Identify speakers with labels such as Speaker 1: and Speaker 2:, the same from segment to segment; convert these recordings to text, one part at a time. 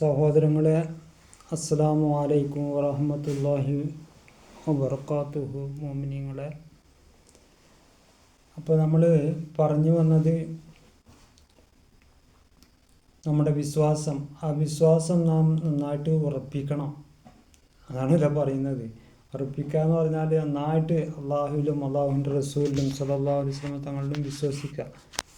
Speaker 1: സഹോദരങ്ങളെ അസ്സലാമു അലൈക്കും വറഹമത്തല്ലാഹി വബർക്കാത്തുഹു മോമിനിങ്ങളെ. അപ്പോൾ നമ്മൾ പറഞ്ഞു വന്നത് നമ്മുടെ വിശ്വാസം. ആ വിശ്വാസം നാം നന്നായിട്ട് ഉറപ്പിക്കണം. അതാണ് ഇല്ല പറയുന്നത്. ഉറപ്പിക്കുക എന്ന് പറഞ്ഞാൽ നന്നായിട്ട് അള്ളാഹുവിലും അള്ളാഹുവിന്റെ റസൂലിലും സലല്ലാ അലൈഹി തങ്ങളിലും വിശ്വസിക്കുക.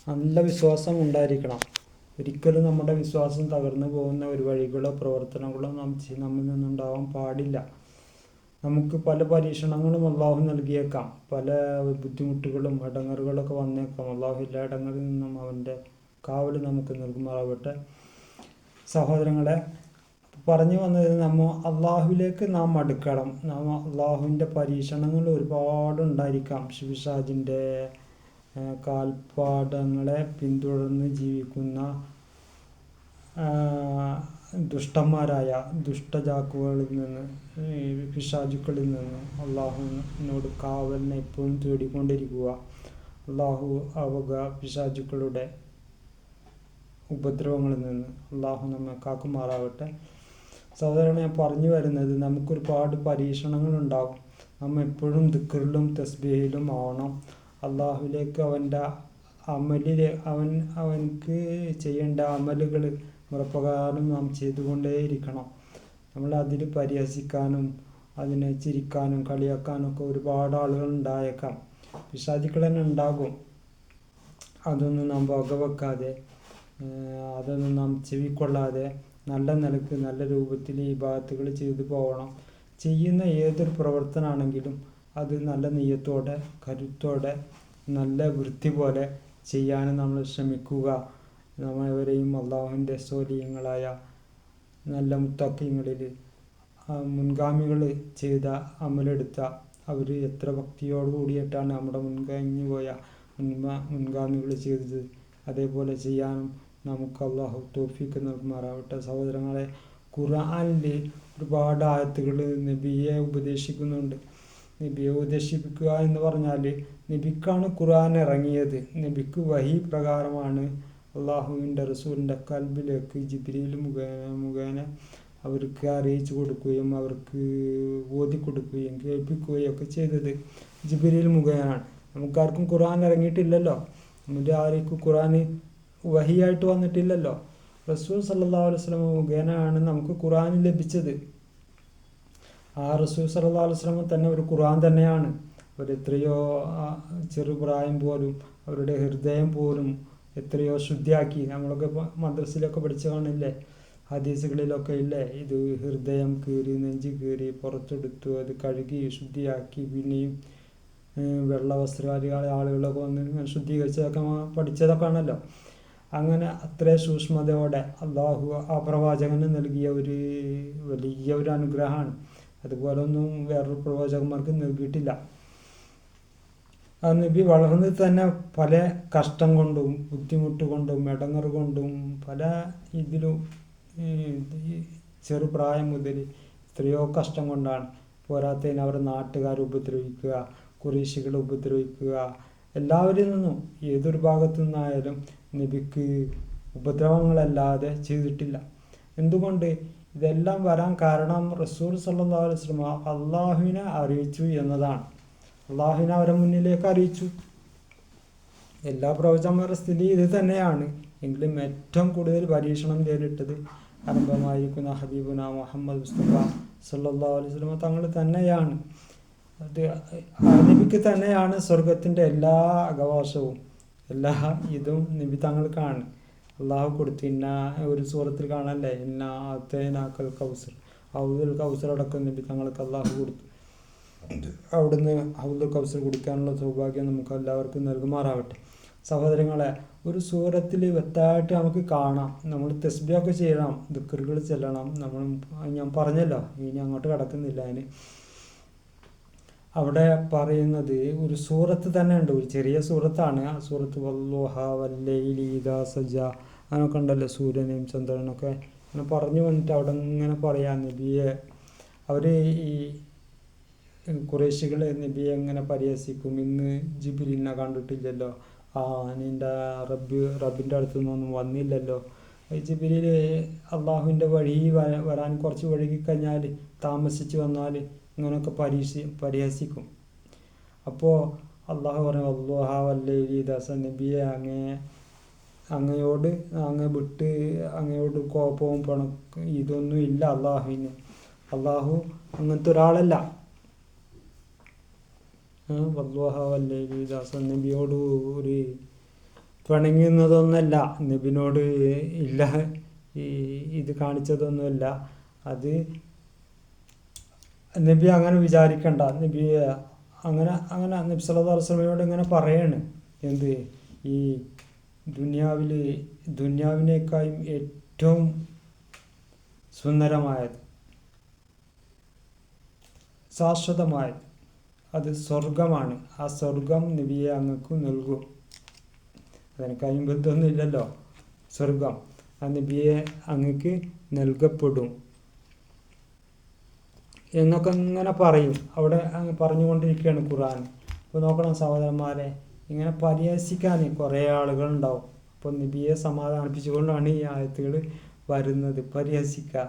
Speaker 1: നല്ല വിശ്വാസം ഉണ്ടായിരിക്കണം. ഒരിക്കലും നമ്മുടെ വിശ്വാസം തകർന്നു പോകുന്ന ഒരു വഴികളോ പ്രവർത്തനങ്ങളോ നാം നമ്മിൽ നിന്നുണ്ടാവാൻ പാടില്ല. നമുക്ക് പല പരീക്ഷണങ്ങളും അള്ളാഹു നൽകിയേക്കാം. പല ബുദ്ധിമുട്ടുകളും ഇടങ്ങറുകളൊക്കെ വന്നേക്കാം. അള്ളാഹു എല്ലാ ഇടങ്ങളിൽ നിന്നും അവന്റെ കാവൽ നമുക്ക് നൽകുമാറാവട്ടെ. സഹോദരങ്ങളെ പറഞ്ഞു വന്നത് നമ്മ അള്ളാഹുവിലേക്ക് നാം അടുക്കണം. നാം അള്ളാഹുവിന്റെ പരീക്ഷണങ്ങൾ ഒരുപാടുണ്ടായിരിക്കാം. ഷിബിഷാജിന്റെ കാൽപ്പാടങ്ങളെ പിന്തുടർന്ന് ജീവിക്കുന്ന ദുഷ്ടന്മാരായ ദുഷ്ടജാക്കുകളിൽ നിന്ന് പിശാചുക്കളിൽ നിന്ന് അള്ളാഹുവിനോട് കാവലിനെ എപ്പോഴും തേടിക്കൊണ്ടിരിക്കുക. അള്ളാഹു അവക പിശാചുക്കളുടെ ഉപദ്രവങ്ങളിൽ നിന്ന് അള്ളാഹു നമ്മെ കാക്കുമാറാവട്ടെ സാധാരണ ഞാൻ പറഞ്ഞു വരുന്നത് നമുക്കൊരുപാട് പരീക്ഷണങ്ങളുണ്ടാകും നമ്മൾ എപ്പോഴും ദിക്കറിലും തസ്ബീഹിലും ആവണം. അള്ളാഹുലേക്ക് അവന്റെ അമലിൽ അവൻ അവൻക്ക് ചെയ്യേണ്ട അമലുകൾ മുറപ്രകാരം നാം ചെയ്തുകൊണ്ടേയിരിക്കണം. നമ്മൾ അതിൽ പരിഹസിക്കാനും അതിനെ ചിരിക്കാനും കളിയാക്കാനും ഒക്കെ ഒരുപാട് ആളുകൾ ഉണ്ടായേക്കാം. പിശാചുക്കൾ തന്നെ ഉണ്ടാകും. അതൊന്നും നാം വകവെക്കാതെ അതൊന്നും നാം ചെവിക്കൊള്ളാതെ നല്ല നിലയ്ക്ക് നല്ല രൂപത്തിൽ ഈ ഭാഗത്തുകൾ ചെയ്തു പോകണം. ചെയ്യുന്ന ഏതൊരു പ്രവർത്തനമാണെങ്കിലും അത് നല്ല നെയ്യത്തോടെ കരുത്തോടെ നല്ല വൃത്തി പോലെ ചെയ്യാൻ നമ്മൾ ശ്രമിക്കുക. നമ്മളെവരെയും അള്ളാഹുവിന്റെ സോലിയങ്ങളായ നല്ല മുത്തക്കിങ്ങളിൽ മുൻഗാമികൾ ചെയ്ത അമലെടുത്ത അവർ എത്ര ഭക്തിയോട് കൂടിയിട്ടാണ് നമ്മുടെ മുൻകഴിഞ്ഞു പോയ മുൻഗാ മുൻഗാമികൾ ചെയ്തത്. അതേപോലെ ചെയ്യാനും നമുക്ക് അള്ളാഹു തോഫിക്ക് നൽകുമാറാവട്ടെ. സഹോദരങ്ങളെ ഖുർആനിൽ ഒരുപാട് ആയത്തുകൾ നബിയെ ഉപദേശിക്കുന്നുണ്ട്. നബിയെ ഉപദേശിപ്പിക്കുക എന്ന് പറഞ്ഞാൽ നബിക്കാണ് ഖുർആൻ ഇറങ്ങിയത്. നബിക്ക് വഹി പ്രകാരമാണ് അള്ളാഹുവിന്റെ റസൂലിന്റെ കൽബിലേക്ക് ജിബ്രീൽ മുഖേന മുഖേന അവർക്ക് അറിയിച്ചു കൊടുക്കുകയും അവർക്ക് ഓതി കൊടുക്കുകയും കേൾപ്പിക്കുകയും ഒക്കെ ചെയ്തത് ജിബ്രീൽ മുഖേനാണ്. നമുക്കാർക്കും ഖുർആൻ ഇറങ്ങിയിട്ടില്ലല്ലോ. നമ്മുടെ ആർക്കും ഖുർആൻ വഹിയായിട്ട് വന്നിട്ടില്ലല്ലോ. റസൂൽ സല്ലാ അലൈഹി സ്വലം മുഖേനയാണ് നമുക്ക് ഖുർആൻ ലഭിച്ചത്. ആ റസൂൽ സല്ലാ തന്നെ ഒരു ഖുർആൻ തന്നെയാണ്. അവരെത്രയോ ചെറുപ്രായം പോലും അവരുടെ ഹൃദയം പോലും എത്രയോ ശുദ്ധിയാക്കി. നമ്മളൊക്കെ മദ്രസയിലൊക്കെ പഠിച്ചു കാണില്ലേ ഹദീസുകളിലൊക്കെ ഇല്ലേ? ഇത് ഹൃദയം കീറി നെഞ്ച് കീറി പുറത്തെടുത്തു അത് കഴുകി ശുദ്ധിയാക്കി പിന്നെയും വെള്ള വസ്ത്രകാരികളെ ആളുകളൊക്കെ വന്ന് ശുദ്ധീകരിച്ചതൊക്കെ പഠിച്ചതൊക്കെ ആണല്ലോ. അങ്ങനെ അത്ര സൂക്ഷ്മതയോടെ അള്ളാഹു ആ പ്രവാചകന് നൽകിയ ഒരു വലിയ ഒരു അനുഗ്രഹമാണ്. അതുപോലെ ഒന്നും വേറൊരു പ്രവാചകന്മാർക്ക് നൽകിയിട്ടില്ല. ആ നബി വളർന്നത് തന്നെ പല കഷ്ടം കൊണ്ടും ബുദ്ധിമുട്ട് കൊണ്ടും മെടങ്ങർ കൊണ്ടും പല ഇതിലും ചെറുപ്രായം മുതൽ എത്രയോ കഷ്ടം കൊണ്ടാണ് പോരാത്തതിന് അവരുടെ നാട്ടുകാർ ഉപദ്രവിക്കുക കുറേശികൾ ഉപദ്രവിക്കുക. എല്ലാവരിൽ നിന്നും ഏതൊരു ഭാഗത്തു നിന്നായാലും നബിക്ക് ഉപദ്രവങ്ങളല്ലാതെ ചെയ്തിട്ടില്ല. എന്തുകൊണ്ട് ഇതെല്ലാം വരാൻ കാരണം റസൂൽ സല്ലാ അലുസ്ലമ അള്ളാഹുവിനെ അറിയിച്ചു എന്നതാണ്. അള്ളാഹുവിനെ അവരെ മുന്നിലേക്ക് അറിയിച്ചു. എല്ലാ പ്രവചന്മാരുടെ സ്ഥിതി ഇത് തന്നെയാണ്. എങ്കിലും ഏറ്റവും കൂടുതൽ പരീക്ഷണം നേരിട്ടത് അനുഭവമായിരിക്കുന്ന ഹബീബുന മുഹമ്മദ് മുസ്തഫ സല്ലാ അലൈഹി സ്വലമ തങ്ങൾ തന്നെയാണ്. അത് നബിക്ക് തന്നെയാണ് സ്വർഗത്തിന്റെ എല്ലാ അവകാശവും എല്ലാ ഇതും നിബി തങ്ങൾക്കാണ്. അള്ളാഹു കൊടുത്തു ഇന്ന ഒരു സൂറത്തിൽ കാണല്ലേ? ഇന്ന അത്തേനാക്കൽ കൗസർ. ഹൗദുൽ കൗസർ അടക്കം നബി തങ്ങൾക്ക് അള്ളാഹു കൊടുത്തു. അവിടുന്ന് ഹൗദുൽ കൗസർ കുടിക്കാനുള്ള സൗഭാഗ്യം നമുക്ക് എല്ലാവർക്കും നൽകുമാറാവട്ടെ. സഹോദരങ്ങളെ ഒരു സൂറത്തിൽ വ്യക്തമായിട്ട് നമുക്ക് കാണാം. നമ്മൾ തെസ്ബിയൊക്കെ ചെയ്യണം ദുഃഖറുകൾ ചെല്ലണം. നമ്മൾ ഞാൻ പറഞ്ഞല്ലോ ഇനി അങ്ങോട്ട് കിടക്കുന്നില്ല അതിന്. അവിടെ പറയുന്നത് ഒരു സൂറത്ത് തന്നെ ഉണ്ട്. ഒരു ചെറിയ സൂറത്താണ്. ആ സൂറത്ത് വല്ലോഹ വല്ലൈലീദ സജ അങ്ങനൊക്കെ ഉണ്ടല്ലോ സൂര്യനെയും ചന്ദ്രനൊക്കെ അങ്ങനെ പറഞ്ഞു വന്നിട്ട് അവിടെ ഇങ്ങനെ പറയാം നബിയെ. അവർ ഈ കുറേശികൾ നബിയെ എങ്ങനെ പരിഹസിക്കും. ഇന്ന് ജിബിലിനെ കണ്ടിട്ടില്ലല്ലോ. ആ നിന്റെ റബ്ബ് റബ്ബിന്റെ അടുത്തു നിന്നൊന്നും വന്നില്ലല്ലോ ജിബിലിൽ അള്ളാഹുവിന്റെ വഴി വരാൻ കുറച്ച് വഴുകി കഴിഞ്ഞാൽ താമസിച്ച് വന്നാൽ ഇങ്ങനെയൊക്കെ പരീക്ഷ പരിഹസിക്കും. അപ്പോൾ അള്ളാഹു പറഞ്ഞു അള്ളാഹ വല്ലേ ദാസ നബിയെ അങ്ങേ അങ്ങയോട് അങ്ങ് വിട്ട് അങ്ങയോട് കോപവും പണ. ഇതൊന്നും ഇല്ല അള്ളാഹുവിന്. അള്ളാഹു അങ്ങനത്തെ ഒരാളല്ല. വല്ലോഹ വല്ലേലി നബിയോട് ഒരു പിണങ്ങുന്നതൊന്നല്ല. നബിനോട് ഇല്ല. ഇത് കാണിച്ചതൊന്നുമല്ല. അത് നബി അങ്ങനെ വിചാരിക്കണ്ട. നബി അങ്ങനെ അങ്ങനെ നബി ഇങ്ങനെ പറയാണ്. എന്ത്? ഈ ദുനിയാവിൽ ദുനിയാവിനേക്കാളും ഏറ്റവും സുന്ദരമായത് ശാശ്വതമായത് അത് സ്വർഗമാണ് ആ സ്വർഗം നബിയെ അങ്ങക്ക് നൽകും. ബന്ധമൊന്നും ഇല്ലല്ലോ സ്വർഗം ആ നബിയെ അങ്ങക്ക് നൽകപ്പെടും. എന്നൊക്കെ ഇങ്ങനെ പറയും. അവിടെ പറഞ്ഞുകൊണ്ടിരിക്കുകയാണ് ഖുർആൻ. അപ്പോൾ നോക്കണം സഹോദരന്മാരെ ഇങ്ങനെ പരിഹസിക്കാൻ കുറേ ആളുകളുണ്ടാവും. അപ്പോൾ നബിയെ സമാധാനിപ്പിച്ചുകൊണ്ടാണ് ഈ ആയത്തുകൾ വരുന്നത്. പരിഹസിക്കുക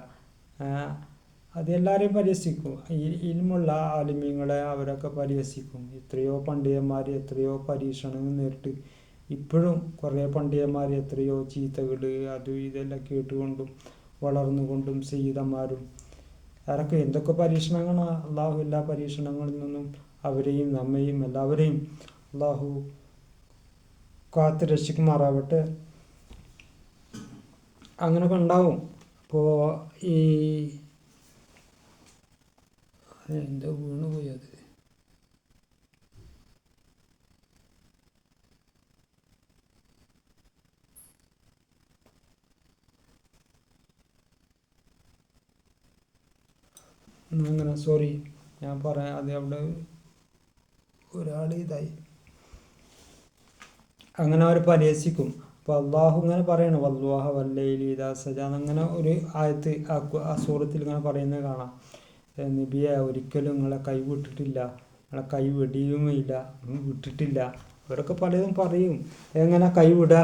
Speaker 1: ആ, അത് എല്ലാവരെയും പരിഹസിക്കും. ഈ ഇൽമുള്ള ആലിമ്യങ്ങളെ അവരൊക്കെ പരിഹസിക്കും. എത്രയോ പണ്ഡിതന്മാർ എത്രയോ പരീക്ഷണങ്ങൾ നേരിട്ട് ഇപ്പോഴും കുറേ പണ്ഡിതന്മാർ എത്രയോ ചീത്തകൾ അതും ഇതെല്ലാം കേട്ടുകൊണ്ടും വളർന്നുകൊണ്ടും സീതന്മാരും അവരൊക്കെ എന്തൊക്കെ പരീക്ഷണങ്ങളാണ് അള്ളാഹു എല്ലാ പരീക്ഷണങ്ങളിൽ നിന്നും അവരെയും നമ്മയും എല്ലാവരെയും അള്ളാഹു കാത്ത് രക്ഷിക്കുമാറാവട്ടെ. അങ്ങനെയൊക്കെ ഉണ്ടാവും. അപ്പോൾ ഈ എന്തോ വീണ് പോയി അത്. അങ്ങനെ സോറി ഞാൻ പറയാം. അത് അവിടെ ഒരാൾ ഇതായി. അങ്ങനെ അവർ പരിഹസിക്കും. അപ്പോൾ അള്ളാഹു ഇങ്ങനെ പറയണം വല്ലാഹ വല്ലൈലി ഇതാ സജാ അങ്ങനെ ഒരു ആയത്ത് ആ സൂറത്തിൽ ഇങ്ങനെ പറയുന്നത് കാണാം. നബിയെ ഒരിക്കലും നിങ്ങളെ കൈ വിട്ടിട്ടില്ല നിങ്ങളെ കൈ വെടിയുമില്ല വിട്ടിട്ടില്ല. അവരൊക്കെ പലതും പറയും. എങ്ങനെ കൈ വിടുക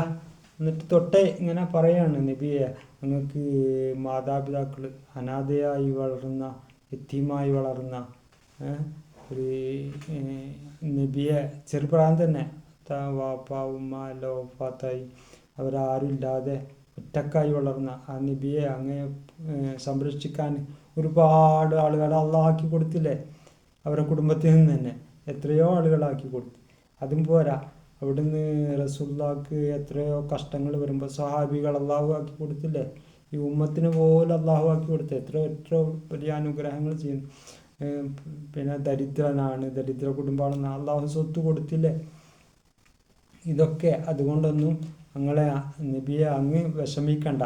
Speaker 1: എന്നിട്ട് തൊട്ടേ ഇങ്ങനെ പറയാണ് നബിയെ നിങ്ങൾക്ക് മാതാപിതാക്കൾ അനാഥയായി വളർന്ന എത്തിയുമായി വളർന്ന ഒരു നബിയെ ചെറുപ്രായം തന്നെ. ത- വാപ്പ ഉമ്മ വഫാത്തായി അവരാരുമില്ലാതെ ഒറ്റക്കായി വളർന്ന ആ നബിയെ അങ്ങനെ സംരക്ഷിക്കാൻ ഒരുപാട് ആളുകൾ അള്ളാഹാക്കി കൊടുത്തില്ലേ? അവരുടെ കുടുംബത്തിൽ നിന്ന് തന്നെ എത്രയോ ആളുകളാക്കി കൊടുത്തു. അതും പോരാ. അവിടുന്ന് റസൂല്ലാക്ക് എത്രയോ കഷ്ടങ്ങൾ വരുമ്പോൾ സഹാബികൾ അള്ളാഹു ആക്കി കൊടുത്തില്ലേ? ഈ ഉമ്മത്തിന് പോലെ അള്ളാഹു ആക്കി കൊടുത്തു എത്രയോ എത്ര വലിയ അനുഗ്രഹങ്ങൾ ചെയ്യുന്നു. പിന്നെ ദരിദ്രനാണ് ദരിദ്ര കുടുംബമാണെന്ന് അള്ളാഹു സ്വത്ത് കൊടുത്തില്ലേ? ഇതൊക്കെ അതുകൊണ്ടൊന്നും ഞങ്ങളെ നബിയെ അങ്ങ് വിഷമിക്കണ്ട.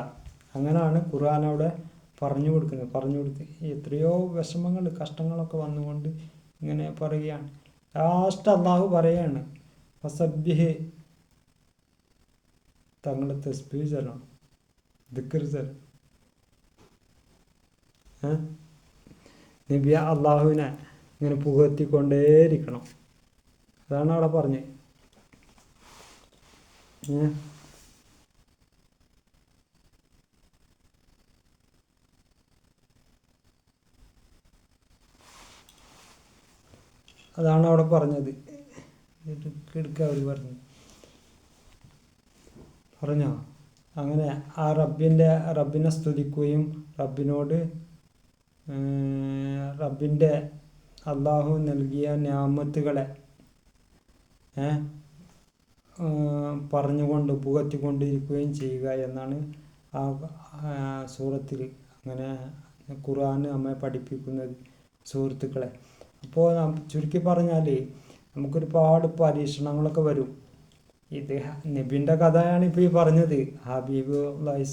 Speaker 1: അങ്ങനെയാണ് ഖുർആൻ അവിടെ പറഞ്ഞു കൊടുക്കുന്നത്. പറഞ്ഞു കൊടുത്ത് എത്രയോ വിഷമങ്ങൾ കഷ്ടങ്ങളൊക്കെ വന്നുകൊണ്ട് ഇങ്ങനെ പറയുകയാണ്. ലാസ്റ്റ് അള്ളാഹു പറയാണ് ഫസബ്ബിഹ്. തങ്ങളുടെ തസ്ബീ ചെല്ലണം ദിക്കർ ചെല്ലണം. നബിയ നബി അള്ളാഹുവിനെ ഇങ്ങനെ പുകഴ്ത്തിക്കൊണ്ടേയിരിക്കണം. അതാണ് അവിടെ പറഞ്ഞത്? അതാണ് അവിടെ പറഞ്ഞത്. എടുക്കുക അവർ പറഞ്ഞു പറഞ്ഞോ? അങ്ങനെ ആ റബ്ബിന്റെ റബ്ബിനെ സ്തുതിക്കുകയും റബ്ബിനോട് റബ്ബിന്റെ അള്ളാഹു നൽകിയ ഞാമത്തുകളെ പറഞ്ഞുകൊണ്ട് പുകറ്റിക്കൊണ്ടിരിക്കുകയും ചെയ്യുക എന്നാണ് ആ സൂറത്തിൽ അങ്ങനെ ഖുർആൻ നമ്മെ പഠിപ്പിക്കുന്നത് സുഹൃത്തുക്കളെ. അപ്പോൾ ചുരുക്കി പറഞ്ഞാൽ നമുക്കൊരുപാട് പരീക്ഷണങ്ങളൊക്കെ വരും. ഇത് നബിന്റെ കഥയാണ് ഇപ്പോൾ ഈ പറഞ്ഞത്. ഹബീബ് അലൈഹി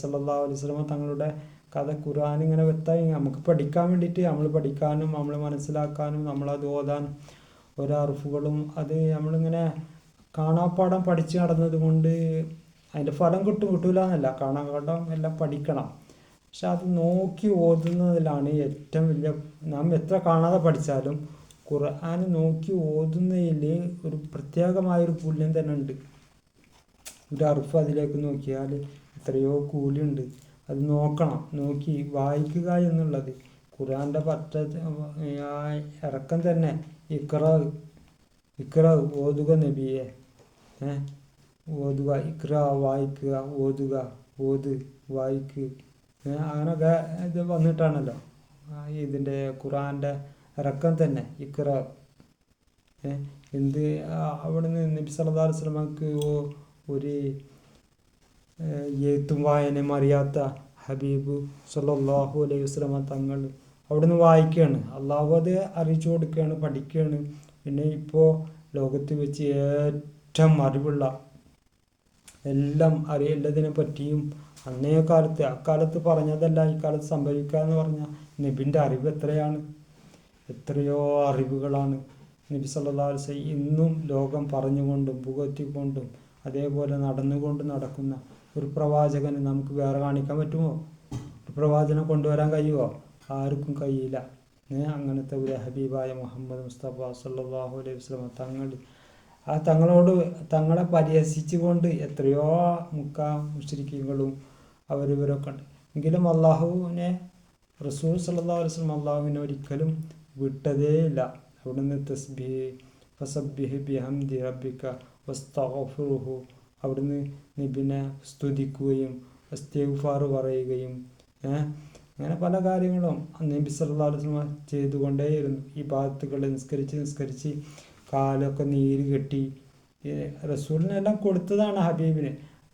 Speaker 1: വസല്ലമ തങ്ങളുടെ കഥ ഖുർആൻ ഇങ്ങനെ വ്യക്തമായി നമുക്ക് പഠിക്കാൻ വേണ്ടിയിട്ട് നമ്മൾ പഠിക്കാനും നമ്മൾ മനസ്സിലാക്കാനും നമ്മളത് ഓതാനും ഓരോ അറിഫുകളും അത് നമ്മളിങ്ങനെ കാണാപ്പാടം പഠിച്ച് നടന്നത് കൊണ്ട് അതിന്റെ ഫലം കിട്ടും കിട്ടൂല എന്നല്ല കാണാപ്പാടം എല്ലാം പഠിക്കണം. പക്ഷെ അത് നോക്കി ഓതുന്നതിലാണ് ഏറ്റവും വലിയ നാം എത്ര കാണാതെ പഠിച്ചാലും ഖുർആൻ നോക്കി ഓതുന്നതിൽ ഒരു പ്രത്യേകമായൊരു പുല്യം തന്നെ ഉണ്ട്. ഒരു അറുഫ് അതിലേക്ക് നോക്കിയാൽ എത്രയോ കൂലിയുണ്ട്. അത് നോക്കണം. നോക്കി വായിക്കുക എന്നുള്ളത് ഖുർആന്റെ പറ്റ ഇറക്കം തന്നെ. ഇക്ര ഇക്ര ഓതുക നബിയെ. ഓതുക ഇക്ര വായിക്കുക ഓതുക ഓത് വായിക്ക്. അങ്ങനെയൊക്കെ ഇത് വന്നിട്ടാണല്ലോ. ഇതിന്റെ ഖുറാന്റെ ഇറക്കം തന്നെ ഇക്ര എന്ത് അവിടുന്ന് നബി അലൈഹി വസല്ലമക്ക് ഒരു എഴുത്തും വായനയും അറിയാത്ത ഹബീബ് സല്ലല്ലാഹു അലൈഹി വസല്ലമ തങ്ങൾ അവിടുന്ന് വായിക്കുകയാണ് അള്ളാഹു അത് അറിയിച്ചു കൊടുക്കുകയാണ് പഠിക്കുകയാണ്. പിന്നെ ഇപ്പോൾ ലോകത്ത് വെച്ച് ഏറ്റവും അറിവുള്ള എല്ലാം അറിയേണ്ടതിനെ പറ്റിയും അന്നേ കാലത്ത് അക്കാലത്ത് പറഞ്ഞതല്ല ഇക്കാലത്ത് സംഭവിക്കുക എന്ന് പറഞ്ഞാൽ നബിന്റെ അറിവ് എത്രയാണ്? എത്രയോ അറിവുകളാണ്. നബി സല്ലല്ലാഹു അലൈഹി വസല്ലം ഇന്നും ലോകം പറഞ്ഞുകൊണ്ടും പുകഴ്ത്തിക്കൊണ്ടും അതേപോലെ നടന്നുകൊണ്ട് നടക്കുന്ന ഒരു പ്രവാചകന് നമുക്ക് വേറെ കാണിക്കാൻ പറ്റുമോ? ഒരു പ്രവാചനം കൊണ്ടുവരാൻ കഴിയുമോ? ആർക്കും കഴിയില്ല. അങ്ങനത്തെ ഒരു ഹബീബായ മുഹമ്മദ് മുസ്തഫ സല്ലല്ലാഹു അലൈഹി വസല്ലം തങ്ങൾ ആ തങ്ങളോട് തങ്ങളെ പരിഹസിച്ചുകൊണ്ട് എത്രയോ മുക്കാ മുഷ്രിക്കുകളും അവരിവരൊക്കെ ഉണ്ട്. എങ്കിലും അള്ളാഹുവിനെ റസൂൽ സല്ലാ വസല്ലം അള്ളാഹുവിനെ ഒരിക്കലും വിട്ടതേയില്ല അവിടുന്ന് തസ്ബിഹ് ഫസബ്ബിഹ് ബിഹംദി റബ്ബിക വസ്തഗ്ഫിറുഹു. അവിടുന്ന് നബിനെ സ്തുതിക്കുകയും ഇസ്തിഗ്ഫാർ പറയുകയും അങ്ങനെ പല കാര്യങ്ങളും നബി അലൈഹി വസല്ലം ചെയ്തുകൊണ്ടേയിരുന്നു. ഈ ബാത്തുകൾ നിസ്കരിച്ച് നിസ്കരിച്ച് കാലൊക്കെ നീര് കെട്ടി. റസൂലിനെല്ലാം കൊടുത്തതാണ് ഹബീബിന്.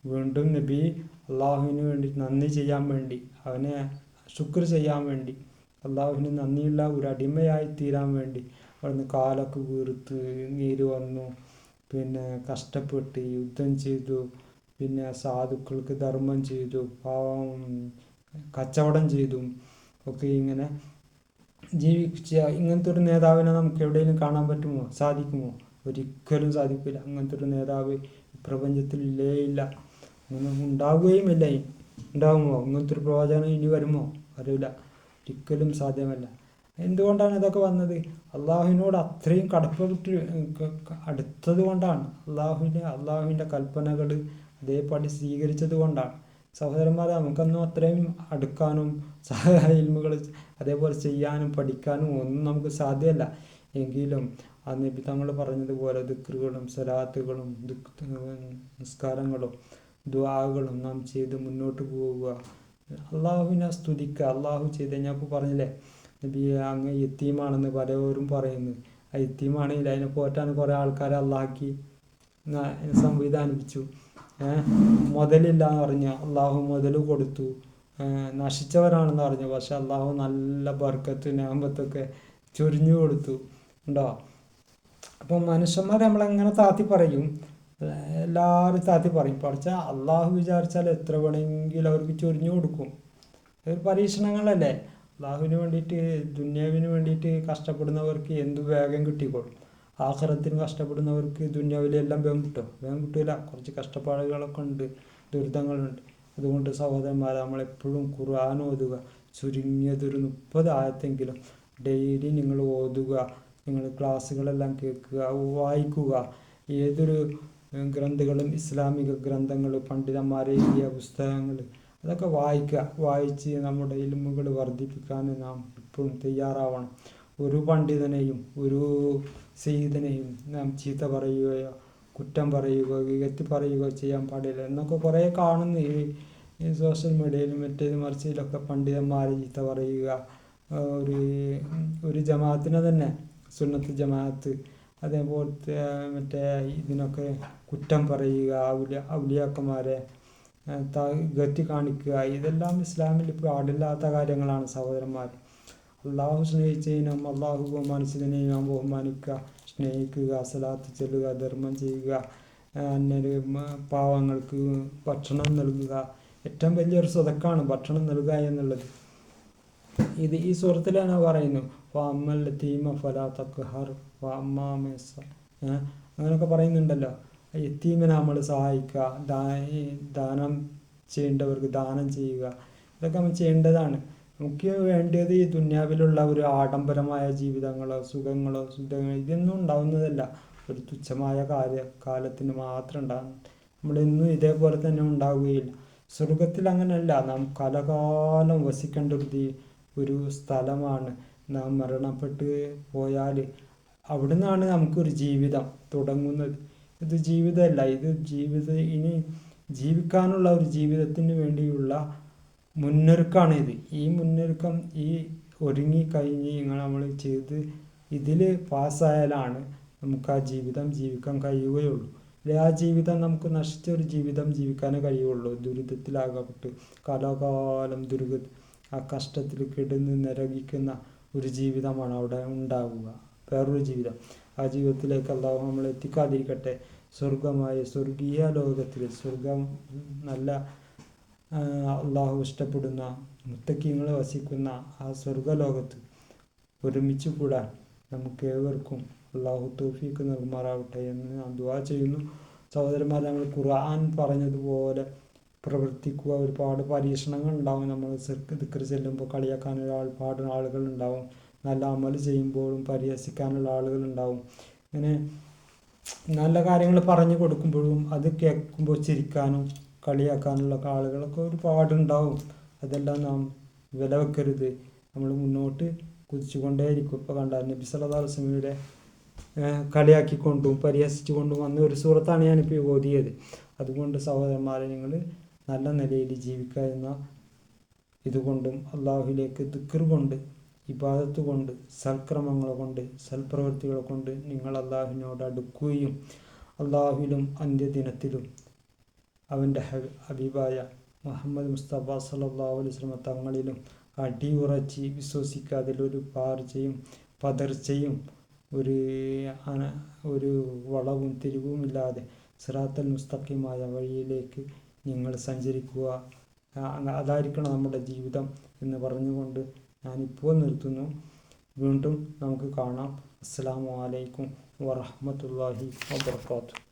Speaker 1: വീണ്ടും നബി അള്ളാഹുവിന് വേണ്ടി നന്ദി ചെയ്യാൻ വേണ്ടി അവനെ ശുക്ർ ചെയ്യാൻ വേണ്ടി അള്ളാഹുവിന് നന്ദിയുള്ള ഒരു അടിമയായി തീരാൻ വേണ്ടി അവിടുന്ന് കാലൊക്കെ വീർത്ത് നീര് വന്നു. പിന്നെ കഷ്ടപ്പെട്ട് യുദ്ധം ചെയ്തു. പിന്നെ സാധുക്കൾക്ക് ധർമ്മം ചെയ്തു. പാവം കച്ചവടം ചെയ്തു. ഒക്കെ ഇങ്ങനെ ജീവിച്ച ഇങ്ങനത്തെ ഒരു നേതാവിനെ നമുക്ക് എവിടെയെങ്കിലും കാണാൻ പറ്റുമോ? സാധിക്കുമോ? ഒരിക്കലും സാധിക്കില്ല. അങ്ങനത്തെ ഒരു നേതാവ് പ്രപഞ്ചത്തിലേ ഇല്ലേ അങ്ങനെ ഉണ്ടാവുകയും ഇല്ല. ഉണ്ടാകുമോ ഇങ്ങനത്തെ ഒരു പ്രവാചകൻ ഇനി വരുമോ? അറിയില്ല. ഒരിക്കലും സാധ്യമല്ല. എന്തുകൊണ്ടാണ് ഇതൊക്കെ വന്നത്? അള്ളാഹുവിനോട് അത്രയും കടപ്പെട്ട് അടുത്തത് കൊണ്ടാണ്. അള്ളാഹുവിന്റെ അള്ളാഹുവിന്റെ കൽപ്പനകൾ അതേപടി സ്വീകരിച്ചത് കൊണ്ടാണ്. സഹോദരന്മാരെ നമുക്കൊന്നും അത്രയും അടുക്കാനും ഇൽമുകൾ അതേപോലെ ചെയ്യാനും പഠിക്കാനും ഒന്നും നമുക്ക് സാധ്യമല്ല. എങ്കിലും ആ നബി തങ്ങൾ പറഞ്ഞതുപോലെ ദിക്റുകളും സലാത്തുകളും ദിക് നിസ്കാരങ്ങളും ദ്വാകളും നാം ചെയ്ത് മുന്നോട്ട് പോവുക. അള്ളാഹുവിനെ സ്തുതിക്കുക അള്ളാഹു ചെയ്ത് ഞാൻ ഇപ്പോൾ പറഞ്ഞില്ലേ നബി അങ്ങ് യത്തീമാണെന്ന് പലവരും പറയുന്നു. ആ യത്തീമാണെങ്കിൽ അതിനെ പോറ്റാൻ കുറേ ആൾക്കാരെ അള്ളാഹി സംവിധാനിപ്പിച്ചു. മുതലില്ല എന്ന് പറഞ്ഞ് അള്ളാഹു മുതൽ കൊടുത്തു. നശിച്ചവരാണെന്ന് പറഞ്ഞു. പക്ഷെ അള്ളാഹു നല്ല ബർക്കത്ത് ഞാമ്പത്തൊക്കെ ചൊരിഞ്ഞു കൊടുത്തു. ഉണ്ടോ? അപ്പം മനുഷ്യന്മാർ നമ്മളെങ്ങനെ താത്തി പറയും? എല്ലാവരും താത്തി പറയും. പക്ഷെ അള്ളാഹു വിചാരിച്ചാൽ എത്ര വേണമെങ്കിലും അവർക്ക് ചൊരിഞ്ഞു കൊടുക്കും. ഒരു പരീക്ഷണങ്ങളല്ലേ? അള്ളാഹുവിന് വേണ്ടിയിട്ട് ദുന്യാവിന് വേണ്ടിയിട്ട് കഷ്ടപ്പെടുന്നവർക്ക് എന്ത് വേഗം കിട്ടിക്കോളും? ആഖിറത്തിന് കഷ്ടപ്പെടുന്നവർക്ക് ദുന്യാവിലെല്ലാം വേഗം കിട്ടും. വേഗം കിട്ടില്ല കുറച്ച് കഷ്ടപ്പാടുകളൊക്കെ ഉണ്ട്. ദുരിതങ്ങളുണ്ട്. അതുകൊണ്ട് സഹോദരന്മാരെ നമ്മളെപ്പോഴും ഖുർആൻ ഓതുക. ചുരുങ്ങിയതൊരു മുപ്പത് ആയത്തെങ്കിലും ഡെയിലി നിങ്ങൾ ഓതുക. നിങ്ങൾ ക്ലാസ്സുകളെല്ലാം കേൾക്കുക. വായിക്കുക. ഏതൊരു ഗ്രന്ഥങ്ങളും ഇസ്ലാമിക ഗ്രന്ഥങ്ങൾ പണ്ഡിതന്മാരെ എഴുതിയ പുസ്തകങ്ങൾ അതൊക്കെ വായിക്കുക. വായിച്ച് നമ്മുടെ ഇലുമുകൾ വർദ്ധിപ്പിക്കാൻ നാം എപ്പോഴും തയ്യാറാവണം. ഒരു പണ്ഡിതനെയും ഒരു സയ്യിദിനെയും നാം ചീത്ത പറയുകയോ കുറ്റം പറയുകയോ വികത്തി പറയുകയോ ചെയ്യാൻ പാടില്ല. എന്നൊക്കെ കുറേ കാണുന്നു ഈ സോഷ്യൽ മീഡിയയിലും മറ്റേത് മറിച്ചതിലൊക്കെ പണ്ഡിതന്മാരെ ചീത്ത പറയുക. ഒരു ഒരു ജമാഅത്തിനെ തന്നെ സുന്നത്ത് ജമാഅത്ത്. അതേപോലത്തെ മറ്റേ ഇതിനൊക്കെ കുറ്റം പറയുക ഔലിയ ഔലിയാക്കന്മാരെ ഗത്തി കാണിക്കുക. ഇതെല്ലാം ഇസ്ലാമിൽ പാടില്ലാത്ത കാര്യങ്ങളാണ് സഹോദരന്മാർ അള്ളാഹു സ്നേഹിച്ചതിനും അള്ളാഹു ബഹുമാനിച്ചതിനെയും ബഹുമാനിക്കുക സ്നേഹിക്കുക സലാത്ത് ചെല്ലുക ധർമ്മം ചെയ്യുക അന്നേര പാവങ്ങൾക്ക് ഭക്ഷണം നൽകുക. ഏറ്റവും വലിയൊരു സ്വതക്കാണ് ഭക്ഷണം നൽകുക എന്നുള്ളത്. ഇത് ഈ സുഹൃത്തിലാണ് പറയുന്നു അമ്മൽ തീമ ഫല തക്ഹർ അങ്ങനെയൊക്കെ പറയുന്നുണ്ടല്ലോ. എത്തീമിനെ നമ്മൾ സഹായിക്കുക ദാനം ചെയ്യേണ്ടവർക്ക് ദാനം ചെയ്യുക. ഇതൊക്കെ നമ്മൾ ചെയ്യേണ്ടതാണ്. നമുക്ക് വേണ്ടത് ഈ ദുന്യാവിലുള്ള ഒരു ആഡംബരമായ ജീവിതങ്ങളോ സുഖങ്ങളോ സുഖങ്ങളോ ഇതൊന്നും ഉണ്ടാവുന്നതല്ല. ഒരു തുച്ഛമായ കാര്യ കാലത്തിന് മാത്രം ഉണ്ടാകും നമ്മളിന്നും ഇതേപോലെ തന്നെ ഉണ്ടാവുകയില്ല. സ്വർഗത്തിൽ അങ്ങനെയല്ല നാം കലകാലം വസിക്കേണ്ട ഒരു ഒരു സ്ഥലമാണ്. നാം മരണപ്പെട്ട് പോയാൽ അവിടെ നിന്നാണ് നമുക്കൊരു ജീവിതം തുടങ്ങുന്നത്. ഇത് ജീവിതമല്ല ഇത് ജീവിത ഇനി ജീവിക്കാനുള്ള ഒരു ജീവിതത്തിന് വേണ്ടിയുള്ള മുന്നൊരുക്കമാണിത് ഈ മുന്നൊരുക്കം ഈ ഒരുങ്ങി കഴിഞ്ഞ് നിങ്ങൾ നമ്മൾ ചെയ്ത് ഇതിൽ പാസ്സായാലാണ് നമുക്ക് ആ ജീവിതം ജീവിക്കാൻ കഴിയുകയുള്ളൂ. അല്ലെ ആ ജീവിതം നമുക്ക് നശിച്ച ഒരു ജീവിതം ജീവിക്കാനേ കഴിയുള്ളൂ. ദുരിതത്തിലാകപ്പെട്ട് കാലാകാലം ദുരിത ആ കഷ്ടത്തിൽ കിടന്ന് നിരകിക്കുന്ന ഒരു ജീവിതമാണ് അവിടെ ഉണ്ടാവുക. വേറൊരു ജീവിതം. ആ ജീവിതത്തിലേക്ക് അള്ളാഹു നമ്മൾ എത്തിക്കാതിരിക്കട്ടെ. സ്വർഗമായ സ്വർഗീയ ലോകത്തിൽ സ്വർഗം നല്ല അള്ളാഹു ഇഷ്ടപ്പെടുന്ന മുത്തക്കിങ്ങൾ വസിക്കുന്ന ആ സ്വർഗലോകത്ത് ഒരുമിച്ച് കൂടാൻ നമുക്ക് ഏവർക്കും അള്ളാഹു തോഫീക്ക് നൽകുമാറാവട്ടെ എന്ന് ഞാൻ ദുവാ ചെയ്യുന്നു. സഹോദരന്മാർ നമ്മൾ ഖുർആൻ പറഞ്ഞതുപോലെ പ്രവർത്തിക്കുക. ഒരുപാട് പരീക്ഷണങ്ങൾ ഉണ്ടാവും. നമ്മൾ ദിക്കർ ചെല്ലുമ്പോൾ കളിയാക്കാൻ ഒരുപാട് ആളുകൾ ഉണ്ടാവും. നല്ല അമൽ ചെയ്യുമ്പോഴും പരിഹസിക്കാനുള്ള ആളുകൾ ഉണ്ടാവും. ഇങ്ങനെ നല്ല കാര്യങ്ങൾ പറഞ്ഞു കൊടുക്കുമ്പോഴും അത് കേൾക്കുമ്പോൾ ചിരിക്കാനും കളിയാക്കാനുള്ള ആളുകളൊക്കെ ഒരുപാടുണ്ടാവും അതെല്ലാം നാം വില വെക്കരുത് നമ്മൾ മുന്നോട്ട് കുതിച്ചുകൊണ്ടേയിരിക്കും. ഇപ്പോൾ കണ്ട നബി സല്ലല്ലാഹു അലൈഹി വസല്ലമയുടെ കളിയാക്കിക്കൊണ്ടും പരിഹസിച്ചുകൊണ്ടും വന്ന ഒരു സുഹൃത്താണ് ഞാനിപ്പോൾ ഓതിയത്. അതുകൊണ്ട് സഹോദരന്മാരെ നിങ്ങൾ നല്ല നിലയിൽ ജീവിക്കുക എന്ന ഇതുകൊണ്ടും അള്ളാഹുലേക്ക് ദിക്കർ കൊണ്ട് ഇബാദത്ത് കൊണ്ട് സൽക്രമങ്ങൾ കൊണ്ട് സൽപ്രവൃത്തികൾ കൊണ്ട് നിങ്ങൾ അള്ളാഹുവിനോട് അടുക്കുകയും അള്ളാഹുവിലും അന്ത്യദിനത്തിലും അവന്റെ ഹബീബായ മുഹമ്മദ് മുസ്തഫ സല്ലാഹു അലൈഹി സ്വലമ തങ്ങളിലും അടിയുറച്ച് വിശ്വസിക്കാതെ ഒരു പാർച്ചയും പതർച്ചയും ഒരു ഒരു വളവും തിരിവുമില്ലാതെ സിറാത്തൽ മുസ്തഖിമായ വഴിയിലേക്ക് നിങ്ങൾ സഞ്ചരിക്കുക. അതായിരിക്കണം നമ്മുടെ ജീവിതം എന്ന് പറഞ്ഞുകൊണ്ട് ഞാനിപ്പോൾ നിർത്തുന്നു. വീണ്ടും നമുക്ക് കാണാം. അസ്സാം വലൈക്കും വറഹമത്തല്ലാഹി വാബർക്കാത്തു